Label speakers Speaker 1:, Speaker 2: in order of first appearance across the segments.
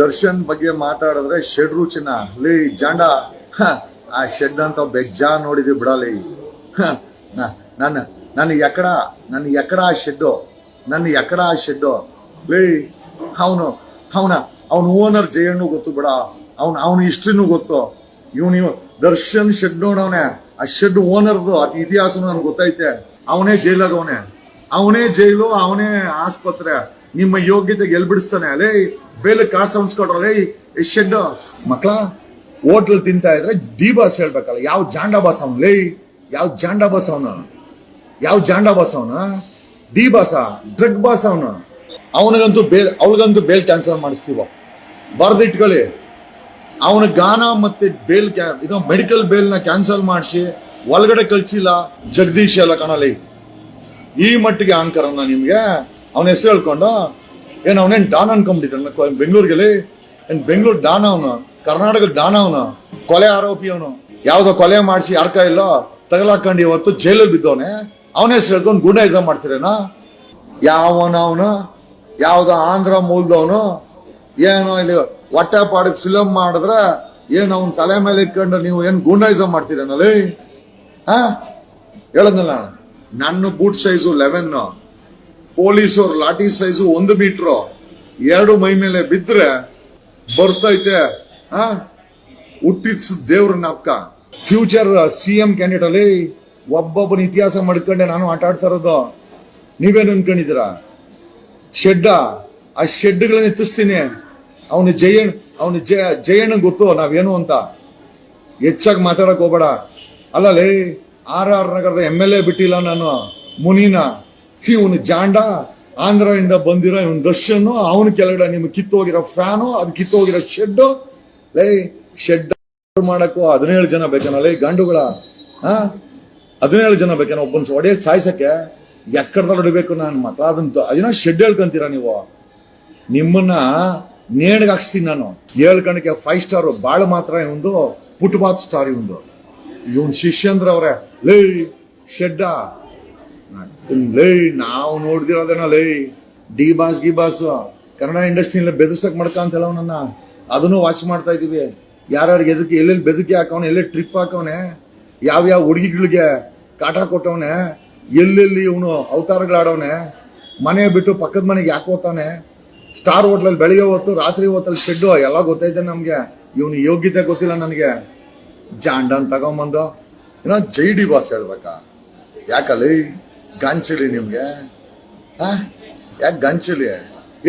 Speaker 1: ದರ್ಶನ್ ಬಗ್ಗೆ ಮಾತಾಡಿದ್ರೆ ಶೆಡ್ ರುಚಿನ ಲೇ ಜಾಂಡ. ಆ ಶೆಡ್ ಅಂತ ಬೆಜ್ಜಾ ನೋಡಿದ್ವಿ ಬಿಡಲಿ. ನನ್ನ ನನ್ನ ಎಕಡ ನನ್ನ ಎಕಡ ಆ ಶೆಡ್ಡು. ನನ್ನ ಎಕಡ ಆ ಶೆಡ್ಡು. ಲೇ, ಅವನು, ಅವನ ಅವನ ಓನರ್ ಜಯಣ್ಣು ಗೊತ್ತು ಬಿಡ. ಅವನ ಅವನ ಹಿಸ್ಟ್ರಿನೂ ಗೊತ್ತು. ಇವನು ಇವ್ ದರ್ಶನ್ ಶೆಡ್ ನೋಡವನೆ. ಆ ಶೆಡ್ ಓನರ್ದು ಅತಿ ಇತಿಹಾಸನು ನನ್ಗೆ ಗೊತ್ತೈತೆ. ಅವನೇ ಜೈಲಾಗವನೆ ಅವನೇ ಜೈಲು, ಅವನೇ ಆಸ್ಪತ್ರೆ. ನಿಮ್ಮ ಯೋಗ್ಯತೆ ಎಲ್ ಬಿಡಿಸ್ತಾನೆ ಅಲೇ ಬೇಲೆ ಕಾಸು ಅನ್ಸ್ಕೊಡ್ರಲ್ಲೇ ಎಷ್ಟ ಶೆಡ್ ಮಕ್ಳ ಹೋಟ್ಲ್ ತಿಂತಾ ಇದ್ರೆ ಡಿ ಬಾಸ್ ಹೇಳ್ಬೇಕಲ್ಲ, ಯಾವ ಜಾಂಡ ಬಾಸ್ ಅವನು? ಲೇ, ಯಾವ ಜಾಂಡ ಬಾಸ್ ಅವನು? ಯಾವ ಜಾಂಡ ಬಾಸ್ ಅವನು? ಡಿ ಬಾಸ ಡ್ರಗ್ ಬಾಸ್ ಅವನು? ಅವನಿಗಂತೂ ಬೇಲ್, ಅವಳಿಗಂತೂ ಬೇಲ್ ಕ್ಯಾನ್ಸಲ್ ಮಾಡಿಸ್ತೀವ? ಬರ್ದಿಟ್ಕೊಳ್ಳಿ. ಅವನ ಗಾನ ಮತ್ತೆ ಬೇಲ್ ಇದು ಮೆಡಿಕಲ್ ಬೇಲ್ನ ಕ್ಯಾನ್ಸಲ್ ಮಾಡಿಸಿ, ಒಳಗಡೆ ಕಳ್ಸಿಲ್ಲ ಜಗದೀಶ್ ಎಲ್ಲ ಕಣಲಿ. ಈ ಮಟ್ಟಿಗೆ ಅಹಂಕಾರನ ನಿಮ್ಗೆ. ಅವನ ಹೆಸರು ಹೇಳ್ಕೊಂಡು, ಏನು ಅವನೇನ್ ಡಾನ್ ಅನ್ಕೊಂಡ್ಬಿಟ್ಟಿದ್ದ ಬೆಂಗಳೂರಿಗೆ ಏನು ಬೆಂಗಳೂರು ಡಾನ್ ಅವನು? ಕರ್ನಾಟಕ ಡಾನ್ ಅವನು? ಕೊಲೆ ಆರೋಪಿ ಅವನು. ಯಾವ್ದೋ ಕೊಲೆ ಮಾಡಿಸಿ ಯಾರ ಇಲ್ಲೋ ತಗಲಾಕೊಂಡು ಇವತ್ತು ಜೈಲಲ್ಲಿ ಬಿದ್ದವನೆ. ಅವನ ಹೆಸರು ಹೇಳ್ಕೊಂಡು ಗುಂಡಾಯಿಸಮ್ ಮಾಡ್ತಿರೇನ? ಯಾವನ ಅವನು? ಯಾವ್ದೋ ಆಂಧ್ರ ಮೂಲದವನು? ಏನೋ ಇಲ್ಲಿ ಹೊಟ್ಟೆ ಪಾಡಿಗೆ ಫಿಲಮ್ ಮಾಡಿದ್ರೆ ಏನು ಅವನ ತಲೆ ಮೇಲೆ ಇಟ್ಕೊಂಡು ನೀವು ಏನು ಗೂಂಡಾಯಿಸಮ್ ಮಾಡ್ತೀರೇನಲ್ಲಿ ಹಾ? ಹೇಳದ್ನಲ್ಲ ನನ್ನ ಬೂಟ್ ಸೈಜು ಲೆವೆನ್ ಪೊಲೀಸವ್ರ ಲಾಠಿ ಸೈಜು ಒಂದು ಮೀಟರ್, ಎರಡು ಮೈ ಮೇಲೆ ಬಿದ್ರೆ ಬರ್ತೈತೆ ಹುಟ್ಟಿದ ದೇವ್ರ ನಾಪ್ಕ ಫ್ಯೂಚರ್ ಸಿ ಎಂ ಕ್ಯಾಂಡಿಡೇಟ್ ಅಲ್ಲಿ ಒಬ್ಬೊಬ್ಬನ ಇತಿಹಾಸ ಮಾಡ್ಕೊಂಡೆ ನಾನು ಆಟ ಆಡ್ತಾ ಇರೋದು. ನೀವೇನು ಅನ್ಕೊಂಡಿದ್ದೀರಾ? ಶೆಡ್ಡ, ಆ ಶೆಡ್ಗಳನ್ನ ಎತ್ತಿಸ್ತೀನಿ. ಅವನು ಜಯಣ್ ಅವನು ಜಯ ಜಯಣ್ಣ ಗೊತ್ತು, ನಾವೇನು ಅಂತ. ಹೆಚ್ಚಾಗಿ ಮಾತಾಡಕ್ ಹೋಗ್ಬೇಡ. ಅಲ್ಲಲೇ ಆರ್ ಆರ್ ನಗರದ ಎಂ ಎಲ್ ಎ ಬಿಟ್ಟಿಲ್ಲ ನಾನು, ಮುನಿನ. ಇವನು ಜಾಂಡ, ಆಂಧ್ರದಿಂದ ಬಂದಿರೋ ಇವನ್ ದರ್ಶನ್, ಅವನ ಕೆಳಗಡೆ ನಿಮ್ಗೆ ಕಿತ್ತೋಗಿರೋ ಫ್ಯಾನು, ಅದು ಕಿತ್ತೋಗಿರೋ ಶೆಡ್ ಲೇ, ಶೆಡ್ ಮಾಡಕ್ಕೂ ಹದಿನೇಳು ಜನ ಬೇಕೇನೋ, ಲೈ, ಗಂಡುಗಳ ಹದಿನೇಳು ಜನ ಬೇಕೇನೋ, ಒಬ್ಬನ್ ಒಡೆಯ ಸಾಯ್ಸಕ್ಕೆ ಎಕ್ಕಡದಲ್ಲಿ ಹೊಡಿಬೇಕು ನಾನು ಮಾತ್ರ. ಅದಂತ ಅದನ್ನ ಶೆಡ್ ಹೇಳ್ಕೊಂತೀರಾ ನೀವು? ನಿಮ್ಮನ್ನ ನೇಣಿಗೆ ಹಾಕ್ಸ್ತೀನಿ ನಾನು. ಹೇಳ್ಕಣಕ್ಕೆ ಫೈವ್ ಸ್ಟಾರ್ ಬಾಳ ಮಾತ್ರ ಇವಂದು ಪುಟ್ಬಾತ್ ಸ್ಟಾರ್ ಇವಂದು ಇವನ್ ಶಿಷ್ಯಂದ್ರ ಅವರೇ ಲೇ, ಶೆಡ್ಡ. ಲೇ, ನಾವು ನೋಡ್ದಿರೋದೇನ ಲೇ, ಡಿ ಬಾಸ್, ಗಿ ಬಾಸ್, ಕನ್ನಡ ಇಂಡಸ್ಟ್ರಿಯಲ್ಲಿ ಬೆದರ್ಸಕ್ ಮಾಡ್ಕ ಅಂತ ಹೇಳವನನ್ನ ಅದನ್ನು ವಾಚ್ ಮಾಡ್ತಾ ಇದೀವಿ ಯಾರ್ಯಾರಿಗೆ ಎದಕ್ಕೆ, ಎಲ್ಲೆಲ್ಲಿ ಬೆದಕಿ ಹಾಕವನೆ, ಎಲ್ಲೆಲ್ಲಿ ಟ್ರಿಪ್ ಹಾಕವನೆ ಯಾವ ಹುಡುಗಿಗಳಿಗೆ ಕಾಟ ಕೊಟ್ಟವನೆ, ಎಲ್ಲೆಲ್ಲಿ ಇವನು ಅವತಾರಗಳಾಡವನೆ ಮನೆ ಬಿಟ್ಟು ಪಕ್ಕದ ಮನೆಗೆ ಯಾಕೆ ಹೋಗ್ತಾನೆ ಸ್ಟಾರ್ ಹೋಟ್ಲಲ್ಲಿ ಬೆಳಿಗ್ಗೆ ಹೊತ್ತು, ರಾತ್ರಿ ಹೊತ್ತಲ್ಲಿ ಶೆಡ್ಡು ಎಲ್ಲ ಗೊತ್ತೈತೆ ನಮಗೆ. ಇವನು ಯೋಗ್ಯತೆ ಗೊತ್ತಿಲ್ಲ ನನಗೆ. ಜಾಂಡನ್ ತಗೊಂಬಂದು. ಏನೋ ಜೈ ಡಿ ಬಾಸ್ ಹೇಳ್ಬೇಕಾ? ಯಾಕಲ್ಲಿ ಗಂಚಲಿ ನಿಮಗೆ? ಹಾಂ? ಯಾಕೆ ಗಂಚಿಲಿ?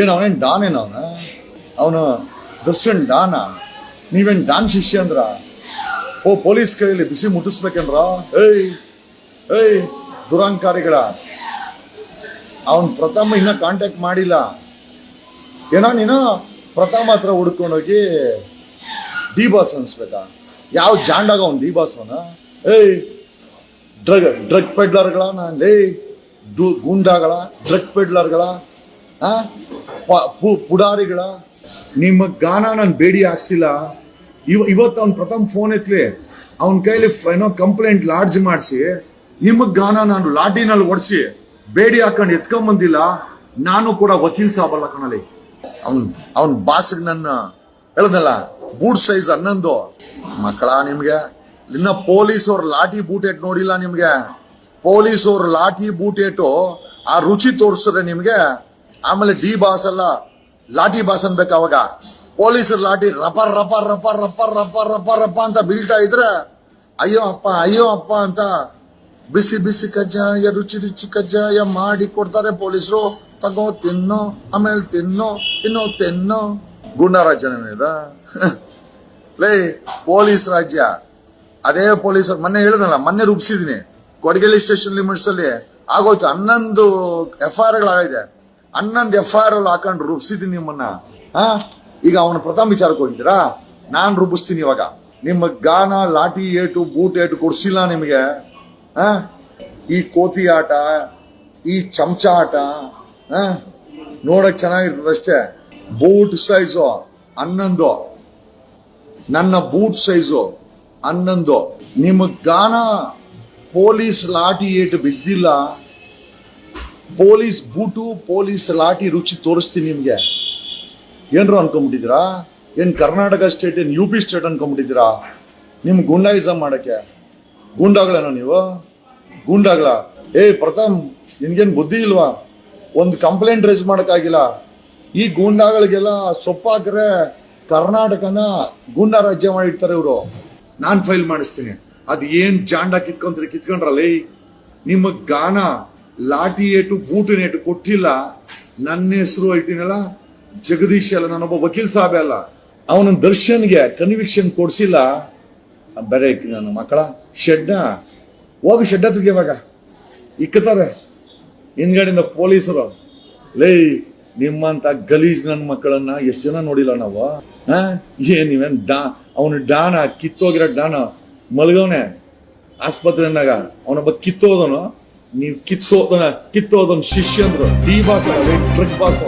Speaker 1: ಏನು ಅವನೇನು ಡಾನ್ ಏನು ಅವನು? ಅವನು ದರ್ಶನ್ ಡಾನ? ನೀವೇನು ಡಾನ್ ಶಿಷ್ಯ ಅಂದ್ರ? ಓ, ಪೊಲೀಸ್ ಕೈಯಲ್ಲಿ ಬಿಸಿ ಮುಟ್ಟಿಸ್ಬೇಕೇನ್ರ? ಏಯ್ ಏಯ್, ದುರಂಕಾರಿಗಳ. ಅವನ್ ಪ್ರಥಮ ಇನ್ನ ಕಾಂಟ್ಯಾಕ್ಟ್ ಮಾಡಿಲ್ಲ. ಏನೋ ನೀನು ಪ್ರಥಮ ಹತ್ರ ಹುಡ್ಕೊಂಡೋಗಿ ಡಿ ಬಾಸ್ ಅನ್ಸ್ಬೇಕಾ? ಯಾವ ಜಾಂಡಾಗ ಅವ್ನು ಡಿ ಬಾಸ್ ಅವನ? ಏಯ್ ಡ್ರಗ್ ಡ್ರಗ್ ಪೆಡ್ಲರ್ಗಳ ಲೇ ಗೂಂಡಾಗಳ, ಡ್ರಗ್ ಪೆಡ್ಲರ್ಗಳ ಪುಡಾರಿಗಳ, ನಿಮ್ಮ ಗಾನ ನಾನು ಬೇಡಿ ಹಾಕ್ಸಿಲ್ಲ. ಇವ, ಇವತ್ತು ಅವ್ನ ಪ್ರಥಮ ಫೋನ್ ಎತ್ಲಿ, ಅವನ ಕೈಲಿ ಏನೋ ಕಂಪ್ಲೇಂಟ್ ಲಾಡ್ಜ್ ಮಾಡಿಸಿ, ನಿಮ್ಮ ಗಾನ ನಾನು ಲಾಟಿನಲ್ಲಿ ಒಡಿಸಿ, ಬೇಡಿ ಹಾಕೊಂಡು ಎತ್ಕೊಂಬಂದಿಲ್ಲ, ನಾನು ಕೂಡ ವಕೀಲ್ ಸಾಬಲ್ಲ ಕಣಲಿ ಅವನ್ ಅವನ್ ಬಾಸ್ಗ್ ನನ್ನ ಹೇಳದಲ್ಲ ಬೂಟ್ ಸೈಜ್ ಹನ್ನೊಂದು. ಮಕ್ಕಳ ನಿಮ್ಗೆ? ಇನ್ನ ಪೊಲೀಸ್ ಅವ್ರ ಲಾಠಿ ಬೂಟೇಟ್ ನೋಡಿಲ್ಲ ನಿಮ್ಗೆ? ಪೊಲೀಸ್ ಅವ್ರ ಲಾಠಿ ಬೂಟೇಟು ಆ ರುಚಿ ತೋರಿಸಿದ್ರೆ ನಿಮ್ಗೆ? ಆಮೇಲೆ ಡಿ ಬಾಸ್ ಅಲ್ಲ, ಲಾಠಿ ಬಾಸ್ ಅನ್ಬೇಕು ಅವಾಗ. ಪೊಲೀಸರ ಲಾಠಿ ರಪ ರಪರ್ ರಪರ್ ರಪರ್ ರಪರ್ ರಪರ್ ರಪ ಅಂತ ಬೀಳ್ತಾ ಇದ್ರೆ, ಅಯ್ಯೋ ಅಪ್ಪ ಅಯ್ಯೋ ಅಪ್ಪ ಅಂತ ಬಿಸಿ ಬಿಸಿ ಕಜ್ಜಾಯ, ರುಚಿ ರುಚಿ ಕಜ್ಜಾಯ ಮಾಡಿ ಕೊಡ್ತಾರೆ ಪೊಲೀಸರು. ತಗೋ, ತಿನ್ನೋ, ಆಮೇಲೆ ತಿನ್ನೋ, ಇನ್ನೋ ತಿನ್ನೋ. ಗುಂಡ ರಾಜ್ಯನ ಇದ ಲೇ, ಪೊಲೀಸ್ ರಾಜ್ಯ. ಅದೇ ಪೊಲೀಸರು ಮೊನ್ನೆ ಹೇಳಿದ್ನಲ್ಲ, ಮೊನ್ನೆ ರೂಪಿಸಿದೀನಿ ಕೊಡಗೇಳಿ ಸ್ಟೇಷನ್ ಲಿಮಿಟ್ಸ್ ಅಲ್ಲಿ. ಆಗೋಯ್ತು, ಹನ್ನೊಂದು ಎಫ್ ಆರ್ ಆಗಿದೆ ಹನ್ನೊಂದು ಎಫ್ ಆರ್ ಹಾಕೊಂಡು ರೂಪಿಸಿದೀನಿ ನಿಮ್ಮನ್ನ. ಹಾ? ಈಗ ಅವನ ಪ್ರಥಮ ವಿಚಾರಕ್ಕೆ ಹೋಗಿದ್ದೀರಾ? ನಾನು ರೂಪಿಸ್ತೀನಿ ಇವಾಗ. ನಿಮ್ಮ ಗಾನ, ಲಾಠಿ ಏಟು, ಬೂಟ್ ಏಟು ಕೊಡಿಸಿಲ್ಲ ನಿಮಗೆ. ಆ? ಈ ಕೋತಿ ಆಟ, ಈ ಚಮಚ ಆಟ ಆ? ನೋಡಕ್ ಚೆನ್ನಾಗಿರ್ತದಷ್ಟೇ ಬೂಟ್ ಸೈಜು ಹನ್ನೊಂದು. ನನ್ನ ಬೂಟ್ ಸೈಜು ಹನ್ನೊಂದು. ನಿಮ್ಮ ಗಾನ ಪೊಲೀಸ್ ಲಾಠಿ ಏಟು ಬಿದ್ದಿಲ್ಲ, ಪೊಲೀಸ್ ಬೂಟು, ಪೊಲೀಸ್ ಲಾಠಿ ರುಚಿ ತೋರಿಸ್ತೀನಿ ನಿಮಗೆ. ಏನರು ಅನ್ಕೊಂಬಿಟ್ಟಿದ್ದೀರಾ? ಏನು ಕರ್ನಾಟಕ ಸ್ಟೇಟ್, ಏನು ಯು ಪಿ ಸ್ಟೇಟ್ ಅನ್ಕೊಂಬಿಟ್ಟಿದ್ದೀರಾ? ನಿಮ್ಮ ಗುಂಡಾಯಿಸಮ್ ಮಾಡೋಕ್ಕೆ. ಗೂಂಡಾಗಳೇನೋ ನೀವು? ಗೂಂಡಾಗಳ ಏ, ಪ್ರಥಮ್, ನಿನ್ಗೇನು ಬುದ್ಧಿ ಇಲ್ವಾ? ಒಂದು ಕಂಪ್ಲೇಂಟ್ ರೇಸ್ ಮಾಡೋಕ್ಕಾಗಿಲ್ಲ. ಈ ಗೂಂಡಾಗಳಿಗೆಲ್ಲ ಸೊಪ್ಪಾಕ್ರೆ ಕರ್ನಾಟಕನ ಗೂಂಡಾ ರಾಜ್ಯ ಮಾಡಿರ್ತಾರೆ ಇವರು. ನಾನ್ ಫೈಲ್ ಮಾಡಿಸ್ತೀನಿ. ಅದು ಏನ್ ಜಾಂಡ ಕಿತ್ಕೊಂತೀರಿ ಕಿತ್ಕೊಂಡ್ರಲ್ಲ ನಿಮ್ಮ ಗಾನ ಲಾಠಿ ಏಟು ಬೂಟಿನ ಏಟು ಕೊಟ್ಟಿಲ್ಲ, ನನ್ನ ಹೆಸರು ಹೇಳ್ತೀನಲ್ಲ ಜಗದೀಶ್ ಅಲ್ಲ ನಾನೊಬ್ಬ ವಕೀಲ್ ಸಾಬೆ ಅಲ್ಲ. ಅವನ ದರ್ಶನ್ಗೆ ಕನ್ವಿಕ್ಷನ್ ಕೊಡಿಸಿಲ್ಲ. ಬೇರೆ ನನ್ನ ಮಕ್ಕಳ ಶೆಡ್ಡ. ಹೋಗಿ ಶೆಡ್ಡ ಇವಾಗ. ಇಕ್ಕತಾರೆ ಹಿಂದ್ಗಡೆಯಿಂದ ಪೊಲೀಸರು. ಲೈ ನಿಮ್ಮಂತ ಗಲೀಜ್ ನನ್ನ ಮಕ್ಕಳನ್ನ ಎಷ್ಟು ಜನ ನೋಡಿಲ್ಲ ನಾವು? ಏನ್ ನೀವೇನ್ ಡಾ, ಅವನು ಡಾನ, ಕಿತ್ತೋಗಿರೋ ಡಾನ ಮಲಗವನೆ ಆಸ್ಪತ್ರೆನಾಗ ಅವನೊಬ್ಬ ಕಿತ್ತೋದನು. ನೀವು ಕಿತ್ತೋದನ ಕಿತ್ತೋದನ್ ಶಿಷ್ಯಂದ್ರು. D boss truck boss.